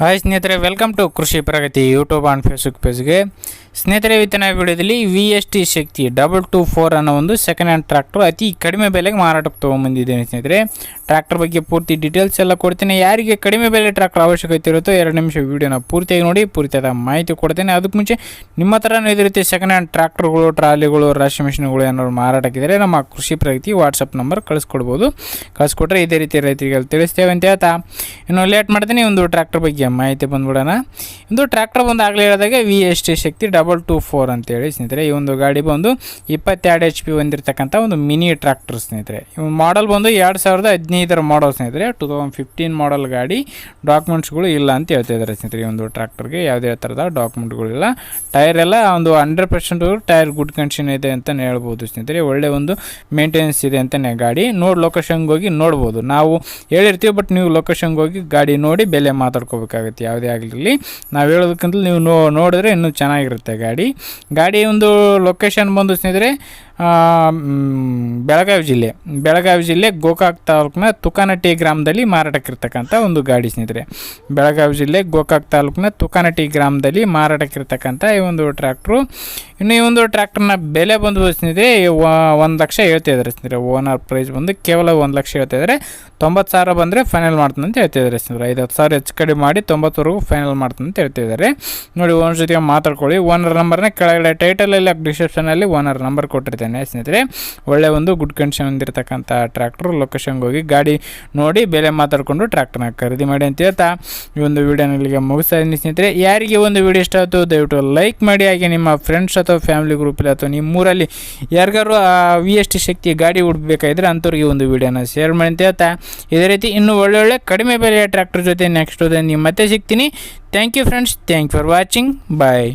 Hi ಸ್ನೇಹಿತರೆ welcome to Krishi Pragati YouTube and Facebook ಪೇಜ್ಗೆ ಸ್ನೇಹಿತರೆ, ಇವತ್ತಿನ ವಿಡಿಯೋದಲ್ಲಿ V S T Shakti double two four ಅನ್ನೋ ಒಂದು ಸೆಕೆಂಡ್ ಹ್ಯಾಂಡ್ ಟ್ರ್ಯಾಕ್ಟರ್ ಅತಿ ಕಡಿಮೆ ಬೆಲೆಗೆ ಮಾರಾಟಕ್ಕೆ ತೊಗೊಂಬಂದಿದ್ದೇನೆ ಸ್ನೇಹಿತರೆ. ಟ್ರ್ಯಾಕ್ಟರ್ ಬಗ್ಗೆ ಪೂರ್ತಿ ಡೀಟೇಲ್ಸ್ ಎಲ್ಲ ಕೊಡ್ತೀನಿ. ಯಾರಿಗೆ ಕಡಿಮೆ ಬೆಲೆ ಟ್ರ್ಯಾಕ್ಟರ್ ಅವಶ್ಯಕತೆ ಇರುತ್ತೋ ಎರಡು ನಿಮಿಷ ವೀಡಿಯೋನ ಪೂರ್ತಿಯಾಗಿ ನೋಡಿ, ಪೂರ್ತಿಯಾದ ಮಾಹಿತಿ ಕೊಡ್ತೇನೆ. ಅದಕ್ಕೆ ಮುಂಚೆ ನಿಮ್ಮ ಥರನೂ ಇದೇ ರೀತಿ ಸೆಕೆಂಡ್ ಹ್ಯಾಂಡ್ ಟ್ರ್ಯಾಕ್ಟರ್ಗಳು ಟ್ರಾಲಿಗಳು, ರಾಶಿ ಮಿಷಿನ್ಗಳು ಏನಾದ್ರು ಮಾರಾಟಕ್ಕಿದ್ದರೆ ನಮ್ಮ ಕೃಷಿ ಪ್ರಗತಿ ವಾಟ್ಸಪ್ ನಂಬರ್ ಕಳಿಸ್ಕೊಡ್ಬೋದು. ಕಳಿಸ್ಕೊಟ್ರೆ ಇದೇ ರೀತಿ ರೈತರಿಗೆ ತಿಳಿಸ್ತೇವೆ ಅಂತ ಹೇಳ್ತಾ. ಇನ್ನು ಲೇಟ್ ಮಾಡ್ತೀನಿ. ಒಂದು ಟ್ರ್ಯಾಕ್ಟರ್ ಬಗ್ಗೆ ಮಾಹಿತಿ ಬಂದ್ಬಿಡೋಣ. ಇಂದು ಟ್ರ್ಯಾಕ್ಟರ್ ಬಂದು ಆಗಲೇ ಹೇಳಿದಾಗ V S T Shakti double two four ಅಂತೇಳಿ ಸ್ನೇಹಿತರೆ, ಈ ಒಂದು ಗಾಡಿ ಬಂದು ಇಪ್ಪತ್ತೆರಡು ಎಚ್ ಪಿ ಹೊಂದಿರತಕ್ಕಂಥ ಒಂದು ಮಿನಿ ಟ್ರ್ಯಾಕ್ಟರ್ ಸ್ನೇಹಿತರೆ. ಮಾಡೆಲ್ ಬಂದು ಎರಡು ಸಾವಿರದ ಹದಿನೈದರ ಮಾಡಲ್ ಸ್ನೇಹಿತರೆ ಟು ತೌಸಂಡ್ ಫಿಫ್ಟೀನ್ ಮಾಡಲ್ ಗಾಡಿ. ಡಾಕ್ಯುಮೆಂಟ್ಸ್ಗಳು ಇಲ್ಲ ಅಂತ ಹೇಳ್ತಾ ಇದ್ದಾರೆ ಸ್ನೇಹಿತರೆ ಈ ಒಂದು ಟ್ರ್ಯಾಕ್ಟರ್ಗೆ. ಯಾವುದೇ ಥರದ ಡಾಕ್ಯುಮೆಂಟ್ಗಳಿಲ್ಲ ಟೈರ್ ಎಲ್ಲ ಒಂದು hundred percent tyre good condition ಇದೆ ಅಂತಲೇ ಹೇಳ್ಬೋದು ಸ್ನೇಹಿತರೆ. ಒಳ್ಳೆ ಒಂದು ಮೇಂಟೆನೆನ್ಸ್ ಇದೆ ಅಂತಲೇ ಗಾಡಿ. ನೋಡಿ ಲೊಕೇಶನ್ಗೆ ಹೋಗಿ ನೋಡ್ಬೋದು. ನಾವು ಹೇಳಿರ್ತೀವಿ ಬಟ್ ನೀವು ಲೊಕೇಶನ್ಗೆ ಹೋಗಿ ಗಾಡಿ ನೋಡಿ, ಬೆಲೆ ಮಾತಾಡ್ಕೋಬೇಕಾಗುತ್ತೆ ಯಾವುದೇ ಆಗಿರಲಿ ನಾವು ಹೇಳೋದಕ್ಕಿಂತ ನೀವು ನೋಡಿದ್ರೆ ಇನ್ನೂ ಚೆನ್ನಾಗಿರುತ್ತೆ ಗಾಡಿ. ಗಾಡಿ ಒಂದು ಲೊಕೇಶನ್ ಬಂದು ಸ್ನೇಹಿತರೆ ಬೆಳಗಾವಿ ಜಿಲ್ಲೆ. ಬೆಳಗಾವಿ ಜಿಲ್ಲೆ ಗೋಕಾಕ್ ತಾಲೂಕಿನ ತುಕಾನಟ್ಟಿ ಗ್ರಾಮದಲ್ಲಿ ಮಾರಾಟಕ್ಕಿರ್ತಕ್ಕಂಥ ಒಂದು ಗಾಡಿ ಸ್ನೇಹಿತರೆ. ಬೆಳಗಾವಿ ಜಿಲ್ಲೆ ಗೋಕಾಕ್ ತಾಲೂಕಿನ ತುಕಾನಟ್ಟಿ ಗ್ರಾಮದಲ್ಲಿ ಮಾರಾಟಕ್ಕಿರ್ತಕ್ಕಂಥ ಈ ಒಂದು ಟ್ರ್ಯಾಕ್ಟ್ರು. ಇನ್ನು ಈ ಒಂದು ಟ್ರ್ಯಾಕ್ಟರ್ನ ಬೆಲೆ ಬಂದು ಸ್ನೇಹಿತರೆ ಒಂದು ಲಕ್ಷ ಹೇಳ್ತಾ ಇದ್ದಾರೆ ಸ್ನೇಹಿತರೆ. ಓನರ್ ಪ್ರೈಸ್ ಬಂದು ಕೇವಲ ಒಂದು ಲಕ್ಷ ಹೇಳ್ತಾ ಇದ್ದಾರೆ. ತೊಂಬತ್ತು ಸಾವಿರ ಬಂದರೆ ಫೈನಲ್ ಮಾಡ್ತಾನೆ ಅಂತ ಹೇಳ್ತಾ ಇದ್ದಾರೆ ಸ್ನೇಹಿತರೆ. ಐದು ಹತ್ತು ಸಾವಿರ ಹೆಚ್ಚು ಕಡಿಮೆ ಮಾಡಿ ತೊಂಬತ್ತುವರೆಗೂ ಫೈನಲ್ ಮಾಡ್ತಾನೆ ಅಂತ ಹೇಳ್ತಾ ಇದ್ದಾರೆ. ನೋಡಿ, ಓನರ್ ಜೊತೆಗೆ ಮಾತಾಡ್ಕೊಳ್ಳಿ. ಓನರ್ ನಂಬರ್ನ ಕೆಳಗಡೆ ಟೈಟಲಲ್ಲಿ ಡಿಸ್ಕ್ರಿಪ್ಷನಲ್ಲಿ ಓನರ್ ನಂಬರ್ ಕೊಟ್ಟಿರ್ತೇನೆ. ಸ್ನೇಹಿತರೆ, ಒಳ್ಳೆ ಒಂದು ಗುಡ್ ಕಂಡೀಷನ್ ಹೊಂದಿರತಕ್ಕಂಥ ಟ್ರ್ಯಾಕ್ಟರ್ ಲೊಕೇಶನ್ಗೆ ಹೋಗಿ ಗಾಡಿ ನೋಡಿ ಬೆಲೆ ಮಾತಾಡಿಕೊಂಡು ಟ್ರ್ಯಾಕ್ಟರ್ನ ಖರೀದಿ ಮಾಡಿ ಅಂತ ಹೇಳ್ತಾ ಈ ಒಂದು ವಿಡಿಯೋನಲ್ಲಿಗೆ ಮುಗಿಸ್ತಾ ಇದ್ದೀನಿ ಸ್ನೇಹಿತರೆ. ಯಾರಿಗೆ ಒಂದು ವಿಡಿಯೋ ಇಷ್ಟ ಆಯಿತು ದಯವಿಟ್ಟು ಲೈಕ್ ಮಾಡಿ, ಹಾಗೆ ನಿಮ್ಮ ಫ್ರೆಂಡ್ಸ್ ಅಥವಾ ಫ್ಯಾಮಿಲಿ ಗ್ರೂಪಲ್ಲಿ ಅಥವಾ ನಿಮ್ಮೂರಲ್ಲಿ ಯಾರಿಗಾರು ವಿ ಎಸ್ ಟಿ ಶಕ್ತಿ ಗಾಡಿ ಹುಡ್ಬೇಕಾದ್ರೆ ಅಂಥವ್ರಿಗೆ ಒಂದು ವಿಡಿಯೋನ ಶೇರ್ ಮಾಡಿ ಅಂತ ಹೇಳ್ತಾ. ಇದೇ ರೀತಿ ಇನ್ನೂ ಒಳ್ಳೊಳ್ಳೆ ಕಡಿಮೆ ಬೆಲೆಯ ಟ್ರ್ಯಾಕ್ಟರ್ ಜೊತೆ ನೆಕ್ಸ್ಟ್ ನಿಮ್ಮ ಮತ್ತೆ ಸಿಗ್ತೀನಿ. Thank you friends thank for watching bye